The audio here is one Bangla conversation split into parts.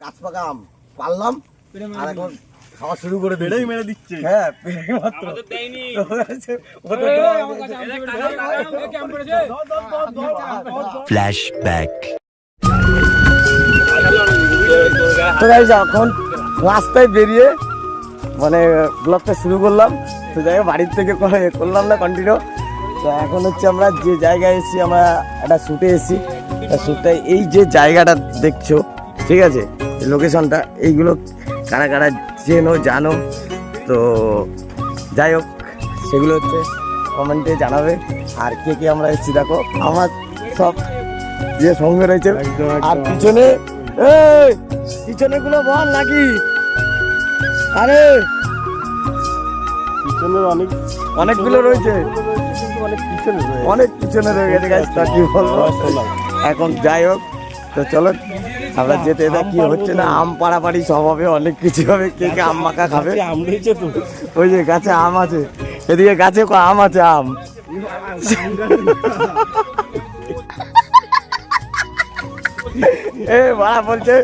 গাছ পাকা আম পারলাম আর এখন খাওয়া শুরু করে দিই মেরে দিচ্ছে। হ্যাঁ পেরে মাত্র। Flashback. তো গাইজ এখন রাস্তায় বেরিয়ে মানে ব্লগটা শুরু করলাম। তো যাই বাড়ির থেকে করে- করলাম না কন্টিনিউ তো এখন হচ্ছে আমরা যে জায়গায় এসেছি আমরা একটা শ্যুটে এসেছি। শ্যুটটা এই যে জায়গাটা দেখছ ঠিক আছে? লোকেশনটা এইগুলো কারা কারা চেনো জানো? তো যাই হোক সেগুলো হচ্ছে কমেন্টে জানাবে। আর কে কে আমরা এসেছি দেখো আমার সব যে সঙ্গে রয়েছে আর পিছনে পিছনে গুলো বল নাকি? আরে পিছনের অনেক অনেকগুলো রয়েছে। অনেক পিছনে রয়েছে। অনেক পিছনে রয়ে গেছে গাছ তা কি বলব? এখন যাই হোক তো চলো। আমরা যেতে যেতে কি হচ্ছে না আম পাড়াপাড়ি সব হবে অনেক কিছু হবে কে কে আম মাখা খাবে? আম রয়েছে তো। ওই যে গাছে আম আছে এদিকে গাছে আম আছে আম। এ বাড়া বলছে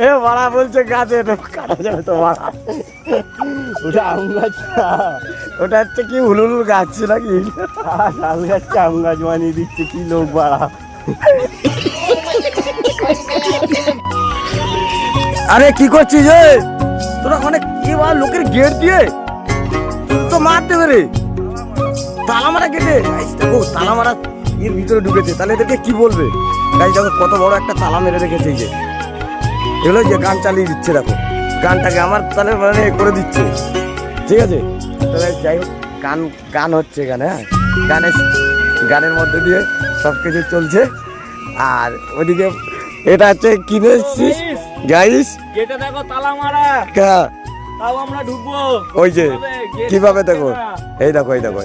এ বাড়া বলছে গাছে এটা কাটা যাবে তো বাড়া। ওটা আম গাছ ওটা হচ্ছে কি হুলুলুর গাছ নাকি? শাল গাছকে আম গাছ বানিয়ে দিচ্ছে কি লোক বাড়া। আরে, কি করছিস রে? তোরা অনেক কি বল, লোকের গেট দিয়ে? তো মারতে পারে তালা মারা গেটে দেখো, তালা মারা এর ভিতরে ঢুকেছে। তাহলে এদেরকে কি বলবে? গাইস দেখো, কত বড় একটা তালা মেরে রেখেছে এই যে। এগুলো যে গান চালিয়ে দিচ্ছে, দেখো। গানটাকে আমার তাহলে মানে করে দিচ্ছে। ঠিক আছে? তাহলে যাই হোক, গান গান হচ্ছে এখানে হ্যাঁ? গানের গানের মধ্যে দিয়ে সব কিছু চলছে। আর ওদিকে এটা হচ্ছে কিনে গাইস গেটে দেখো তালা মারা। কা? তাও আমরা ঢুকবো। ওই যে কীভাবে দেখো? এই দেখো এই দেখো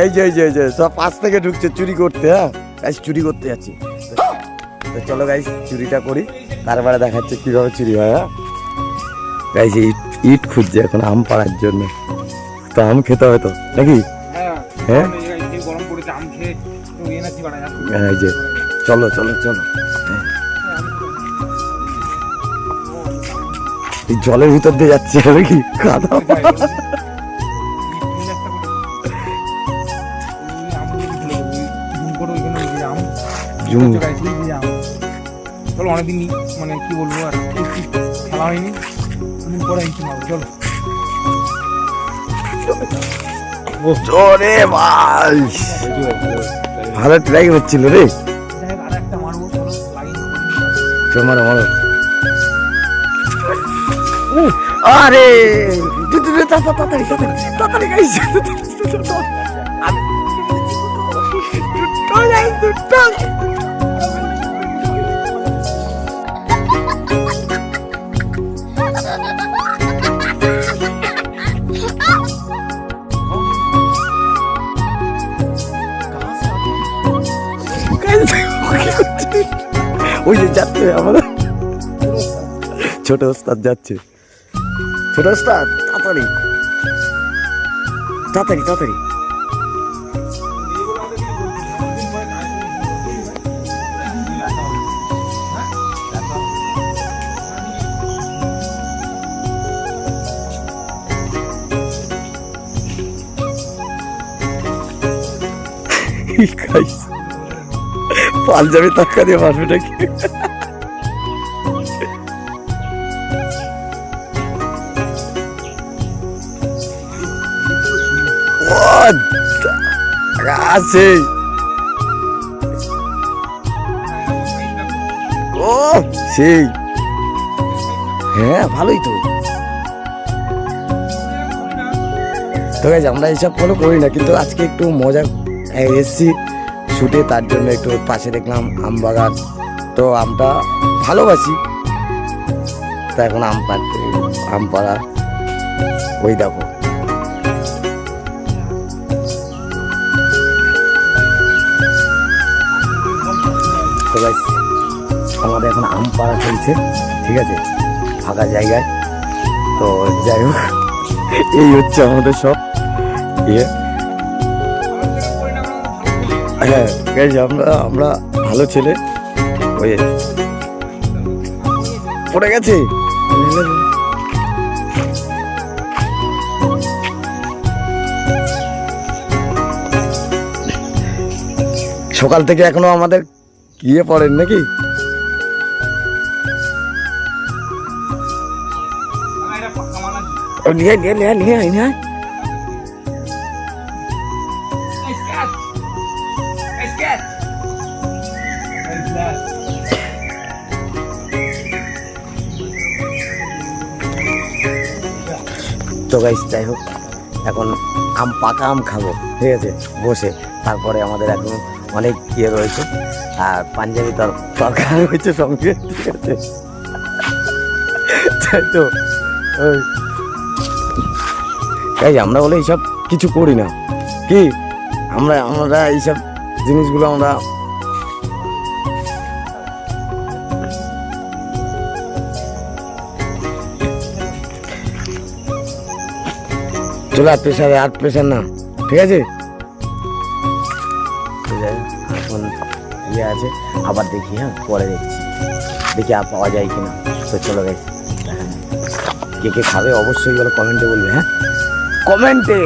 এই যে এই যে এই যে সব পাশ থেকে ঢুকছে চুরি করতে হ্যাঁ? গাইস চুরি করতে যাচ্ছি। তো চলো গাইস চুরিটা করি। তারপরে দেখাচ্ছে কীভাবে চুরি হয় হ্যাঁ? গাইস ইট ইট খুঁজছে এখন আম পাড়ার জন্য। তো আম খেতে হবে তো নাকি? হ্যাঁ। হ্যাঁ, এই যে। চলো চলো চলো। জলের ভিতর দিয়ে যাচ্ছে নাকি কাদা। জুম। চলো অনেকদিন মানে কি বলব আর খেলা হয়নি। পরে চলো। ওরে ভাই। ভালো ট্রাই হচ্ছিল রে। মারো মারো। আরে তাড়াতাড়ি তাড়াতাড়ি ওই যে যাচ্ছে আমাদের। ছোট ওস্তাদ যাচ্ছে। ছোট ওস্তাদ তাড়াতাড়ি। তাড়াতাড়ি তাড়াতাড়ি। পাঞ্জাবি টাকা দিয়ে মারবে নাকি? আছে। ও সেই। হ্যাঁ ভালোই তো। তো guys, আমরা এইসব ফলো করি না কিন্তু আজকে একটু মজা এসছি শুটে তার জন্য একটু পাশে দেখলাম আম বাগান। তো আমটা ভালোবাসি। তা এখন আম পাড়তে আম পাড়া। ওই দেখো। তো guys, আমাদের এখন আম পাড়া চলছে ঠিক আছে? ফাঁকা জায়গায়। তো যাই হোক এই হচ্ছে আমাদের সব। ইয়ে। হ্যাঁ আমরা আমরা ভালো ছেলে। ওই পড়ে গেছে? সকাল থেকে এখনও আমাদের ইয়ে পড়েন নাকি? নিয়ে তো গাইস যাই হোক, এখন আম, পাকা আম খাব, ঠিক আছে? বসে, তারপরে আমাদের এখন অনেক ইয়ে রয়েছে, আর পাঞ্জাবি তর তরকার রয়েছে সঙ্গে। ঠিক আছে তাই তো তাই আমরা বলে এইসব কিছু করি না। কি? আমরা আমরা এইসব জিনিসগুলো আমরা চলে আর প্রেশার আর প্রেশার না, ঠিক আছে? এখন ইয়ে আছে। আবার দেখি হ্যাঁ পরে দেখছি। দেখি আর পাওয়া যায় কিনা। তো চলো গেছি কে কে খাবে অবশ্যই বলো কমেন্টে বলবে হ্যাঁ? কমেন্টে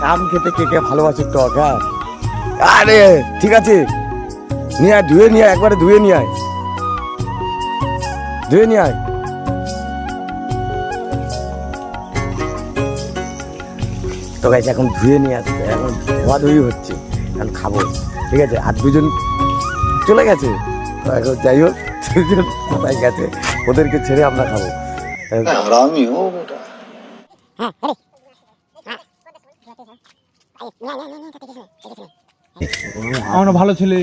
কাম খেতে কে কে ভালোবাসে টক হ্যাঁ? আরে, ঠিক আছে। নিয়ে আয়, ধুয়ে নিয়ে একবারে ধুয়ে নিয়ে আয়। ধুয়ে নিয়ে আয়। তো গাইছে এখন ধুয়ে নিয়ে আসছে এখন ধোয়া ধুই হচ্ছে। এখন খাব। ঠিক আছে? আর দুজন চলে গেছে। যাই হোক দুজন কোথায় গেছে। ওদেরকে ছেড়ে আমরা খাব। আমার ভালো ছেলে।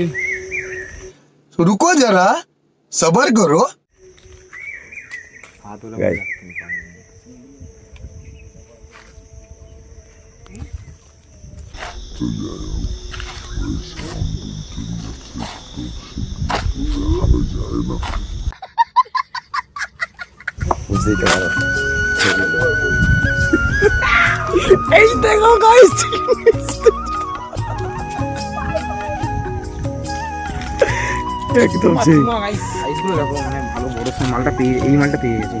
রুকো যারা সবার করো। তো বুঝতেই তো পারো এই দেখো গাইস একদম সেই। সাইজগুলো দেখো মানে ভালো বড় মালটা পেয়ে এই মালটা পেয়ে গেছে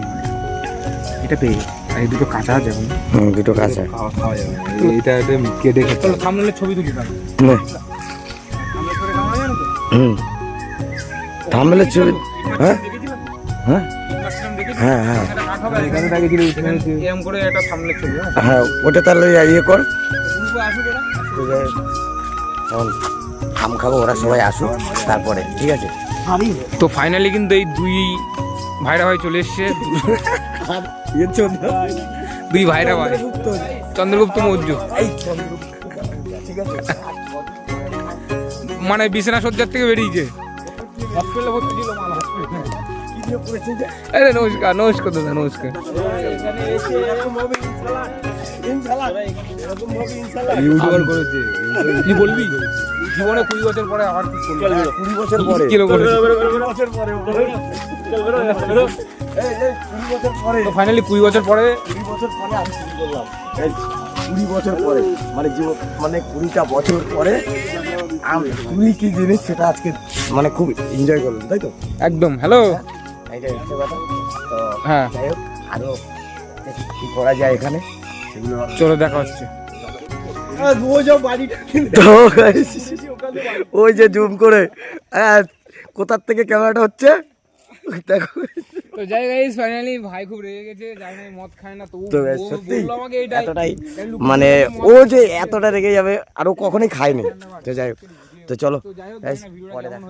এটা পেয়ে গেছে। এই দুটো কাঁচা আছে এখন। হুম দুটো কাছে খাওয়া খাওয়া যাবে। এইটা এটা কেটে খেতে চলো সামনে ছবি তুলি তাহলে। নে। হুম। থামলে ছবি হ্যাঁ? হ্যাঁ? হ্যাঁ হ্যাঁ। হ্যাঁ। হ্যাঁ ওটা তাহলে ইয়ে কর। এখন আম খাব ওরা সবাই আসুক তারপরে ঠিক আছে? তো ফাইনালি কিন্তু এই দুই ভাইরা ভাই চলে এসছে। দুই ভাইরা ভাই। চন্দ্রগুপ্ত মৌর্য। মানে বিছানা সজ্জার থেকে বেরিয়েছে। আরে নমস্কার নমস্কার দাদা, নমস্কার। ইউটিউবার করেছে কি বলবি জীবনে কুড়ি বছর পরে আবার কি করবি কুড়ি বছর পরে কিলো করেছে এই, এই, কুড়ি বছর পরে তো ফাইনালি কুড়ি বছর পরে কুড়ি বছর পরে আমি শুরু করলাম কুড়ি বছর পরে মানে জীবন মানে কুড়িটা বছর পরে আমি কুড়ি কি জিনিস সেটা আজকে মানে খুব এনজয় করলাম তাই তো একদম হ্যালো এইটাই হচ্ছে কথা তো হ্যাঁ যাই হোক আরও দেখি কি করা যায় এখানে চলো দেখা হচ্ছে। ওই যে জুম করে। হ্যাঁ, কোথার থেকে ক্যামেরাটা হচ্ছে? দেখো। তো যাই গাইস ফাইনালি ভাই খুব রেগে গেছে জানি না মদ খায় না তো ও সত্যি। আমাকে এইটাই মানে ও যে এতটা রেগে যাবে আর ও কখনোই খায়নি। তো যাই হোক তো চলো। পরে দেখা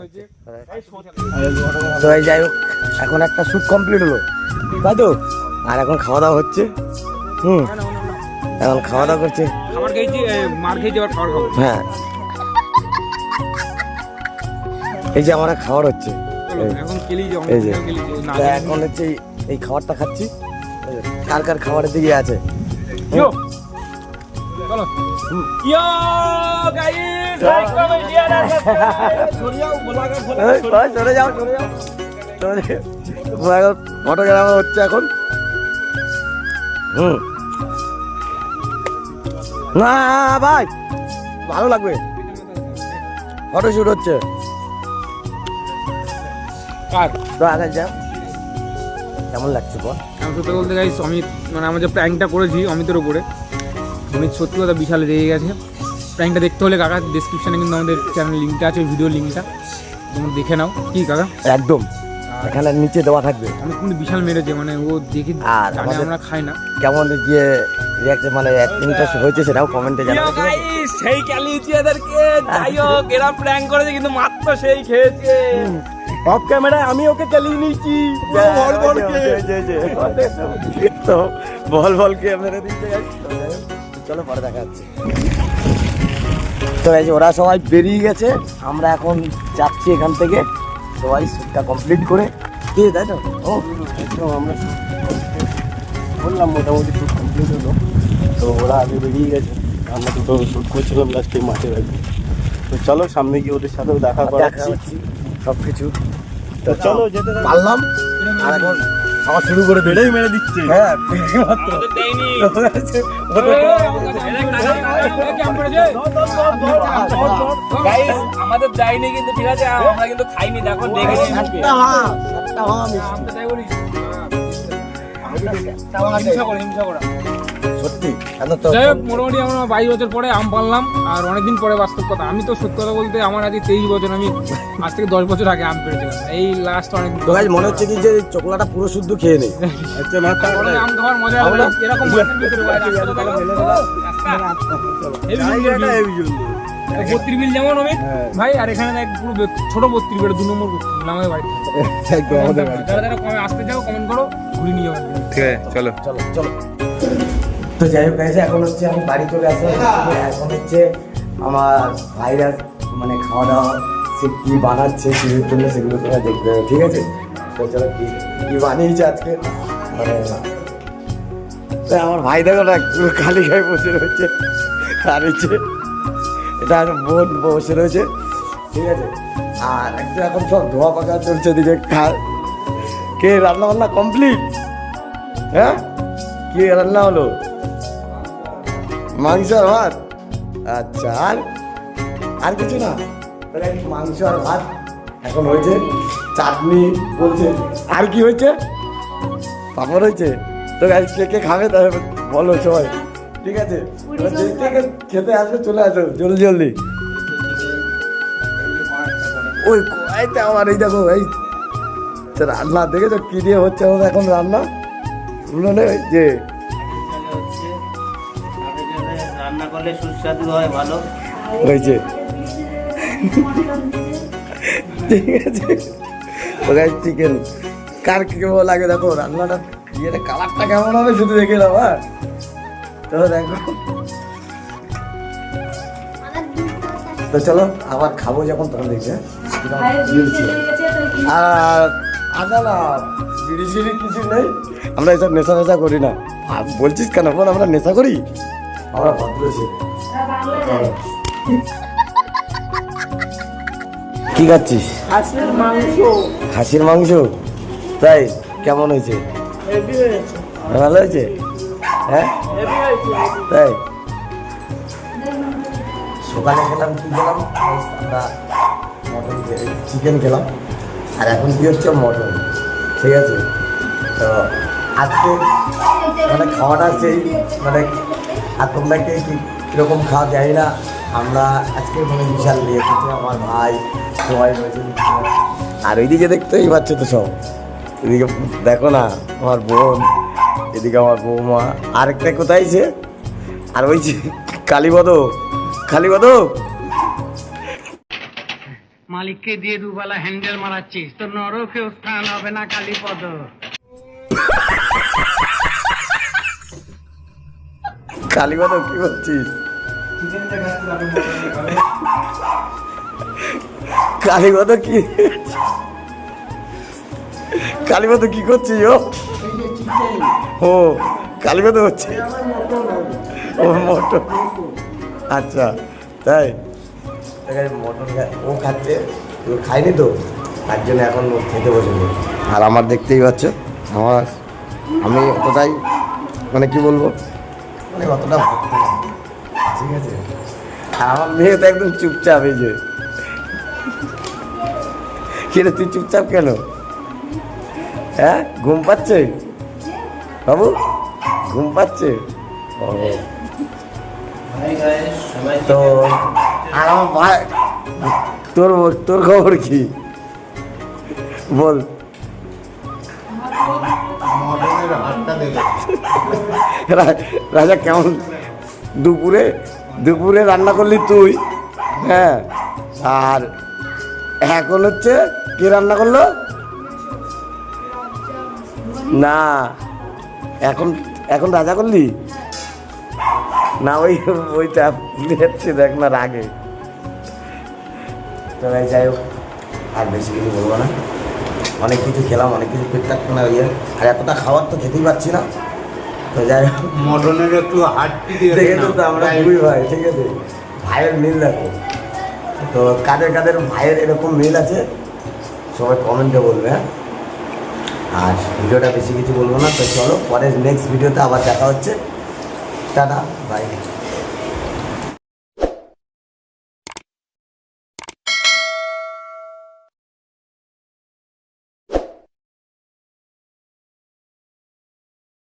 তো এই যাই হোক এখন একটা শ্যুট কমপ্লিট হলো। তাই তো আর এখন খাওয়া দাওয়া হচ্ছে। হুম। এখন খাওয়া দাওয়া করছে। খাবার খেয়েছি মার খেয়েছি আবার খাবার খাব। হ্যাঁ। এই যে আমার খাবার হচ্ছে। এই। এখন যে। এখন হচ্ছে এই- খাবারটা খাচ্ছি। কার কার খাবারের দিকে আছে? চলো। যাও চলে যাও। হচ্ছে এখন। হুম। না ভাই। ভালো লাগবে। ফটোশুট হচ্ছে। তো আগে যাও কেমন লাগছে বল? আমি সত্যি বলতে গাইস অমিত মানে আমরা যে প্র্যাঙ্কটা করেছি অমিতের উপরে অমিত সত্যি কথা বিশাল রেগে গেছে। প্র্যাঙ্কটা দেখতে হলে কাকা ডিসক্রিপশনে কিন্তু আমাদের চ্যানেল লিঙ্কটা আছে ভিডিও লিঙ্কটা তোমরা দেখে নাও। কি কাকা? একদম। এখানে নিচে দেওয়া থাকবে। আমি কিন্তু বিশাল মেরেছে মানে ও দেখি আর আমরা খাই না। কেমন যে রিয়াক্ট মানে অ্যাক্টিংটা হয়েছে সেটাও কমেন্টে সেই ক্যালিয়েছি এদেরকে যাই হোক এরা প্র্যাঙ্ক করেছে কিন্তু মাত্র সেই খেয়েছে। অফ ক্যামেরায় আমি ওকে চালিয়ে নিয়েছি। ভর তো বল মেরে হোক, চলো পরে দেখা যাচ্ছে তো এই যে ওরা সবাই বেরিয়ে গেছে। আমরা এখন যাচ্ছি এখান থেকে। সবাই শ্যুটটা কমপ্লিট করে। কি তাই তো? ও। আমরা বললাম মোটামুটি শুট কমপ্লিট হলো তো ওরা আগে বেরিয়ে গেছে আমরা দুটো শুট করছিলাম লাস্টে মাঠে রাখব তো চলো সামনে গিয়ে ওদের সাথেও দেখা করাচ্ছি সব কিছু তো চলো যেতে পারলাম আর এখন খাওয়া শুরু করে বেড়েই মেরে দিচ্ছে হ্যাঁ মাত্র আমাদের দেয়নি কিন্তু ঠিক আছে আমরা কিন্তু খাইনি দেখো দেখেছি সত্যি যাই হোক মোটামুটি আমরা বাইশ বছর পরে আম পারলাম আর অনেকদিন পরে বাস্তব কথা। আমি তো সত্যি কথা বলতে আমার আজকে তেইশ বছর আমি আজ থেকে দশ বছর আগে আম পেরেছিলাম এই লাস্ট অনেক মনে হচ্ছে কি যে চকলাটা পুরো শুদ্ধ খেয়ে নেই? আচ্ছা না তারপরে আম খাওয়ার মজা এরকম বিল যেমন অমিত ভাই আর এখানে পুরো ছোট বত্রিশ বেড়ে দু নম্বর বিল আমাদের বাড়িতে। একদম আমাদের বাড়ি। যারা যারা আসতে চাও কমেন্ট করো। ঘুরে যাব ঠিক আছে চলো। চলো চলো। তো যাই হোক guys, এখন হচ্ছে আমি বাড়ি চলে আসলাম। এখন হচ্ছে আমার ভাইরা মানে খাওয়া দাওয়া সে কি বানাচ্ছে কিসের জন্য সেগুলো তোমরা দেখবে ঠিক আছে? তো চলো কি কি বানিয়েছে আজকে? মানে তো আমার ভাই দেখো না পুরো খালি গায়ে বসে রয়েছে। আর হচ্ছে এটা আর বোন বসে রয়েছে। ঠিক আছে? আর একটা এখন সব ধোয়া পাকা চলছে এদিকে খা কে রান্না বান্না কমপ্লিট হ্যাঁ? কি রান্না হলো? মাংস আর ভাত? আচ্ছা আর আর কিছু না। তাহলে মাংস আর ভাত এখন হয়েছে। চাটনি বলছে। আর কি হয়েছে? পাপড় হয়েছে। তো গাছ কে কে খাবে তাহলে বলো সবাই। ঠিক আছে? খেতে আসবে চলে আসো জলদি জলদি। ওই কয়টা আমার এই দেখো এই রান্না দেখেছ কি দিয়ে হচ্ছে আমাদের এখন রান্না? উনুনে যে রান্না করলে সুস্বাদু হয় ভালো হয়েছে ঠিক আছে। ওখানে চিকেন কার কি কেমন লাগে দেখো রান্নাটা ইয়েটা কালারটা কেমন হবে শুধু দেখে নাও হ্যাঁ? তো দেখো। তো চলো আবার খাব যখন তখন দেখছি হ্যাঁ? আর কিছু নেই। আমরা এসব নেশা নেশা করি না। বলছিস কেন বোন আমরা নেশা করি? আমরা ভদ্র কি খাচ্ছিস? হাঁসের মাংস। খাসির মাংস? তাই কেমন হয়েছে? ভালো হয়েছে? হ্যাঁ? তাই? সকালে খেলাম কি খেলাম? আমরা মটন চিকেন খেলাম। আর এখন কি হচ্ছে? মটন। ঠিক আছে? তো আজকে মানে খাওয়াটা সেই মানে আর তোমরা কে কীরকম খাওয়া যায় না। আমরা আজকে মানে বিশাল নিয়ে এসেছি, আমার ভাই, সবাই রয়েছে আর ওইদিকে দেখতেই পাচ্ছ তো সব। এদিকে দেখো না, আমার বোন, এদিকে আমার বৌমা। আরেকটা কোথায় সে? আর ওই যে কালীপদ কালীপদ মালিককে দিয়ে দুবেলা হ্যান্ডেল মারাচ্ছিস। তো নরকেও স্থান হবে না কালীপদ কালীপদ কি বলছিস? কালীপদ কি? কালীপদ কি করছিস, ও? ও কালীপদ হচ্ছে? ও মটন আচ্ছা তাই? মটন ও খাচ্ছে ও খায়নি তো তার জন্য এখন খেতে বসেছে আর আমার দেখতেই পাচ্ছ আমার আমি অতটাই মানে কি বলব? মানে অতটা ঠিক আছে। আর আমার মেয়ে তো একদম চুপচাপ এই যে। কিরে তুই চুপচাপ কেন? হ্যাঁ ঘুম পাচ্ছে? বাবু ঘুম পাচ্ছে? ও তো আর আমার ভাই, তোর তোর খবর কি? বল। রাজা কেমন? দুপুরে দুপুরে রান্না করলি তুই? হ্যাঁ। আর এখন হচ্ছে, কে রান্না করল? না। এখন এখন রাজা করলি? না, ওই ওইটা যাচ্ছে, দেখ না, রাগে। তো ভাই যাই হোক আর বেশি কিছু বলব না। অনেক কিছু খেলাম অনেক কিছু পেট থাকতো না ইয়ে আর এতটা খাবার তো খেতেই পাচ্ছি না। তো যাই হোক মটনের একটু হাড্ডি দেখে তো আমরা দুই ভাই ঠিক আছে? ভাইয়ের মিল দেখো। তো কাদের কাদের ভাইয়ের এরকম মিল আছে সবাই কমেন্টে বলবে হ্যাঁ? আর ভিডিওটা বেশি কিছু বলব না তো চলো পরে নেক্সট ভিডিওতে আবার দেখা হচ্ছে। Tata bye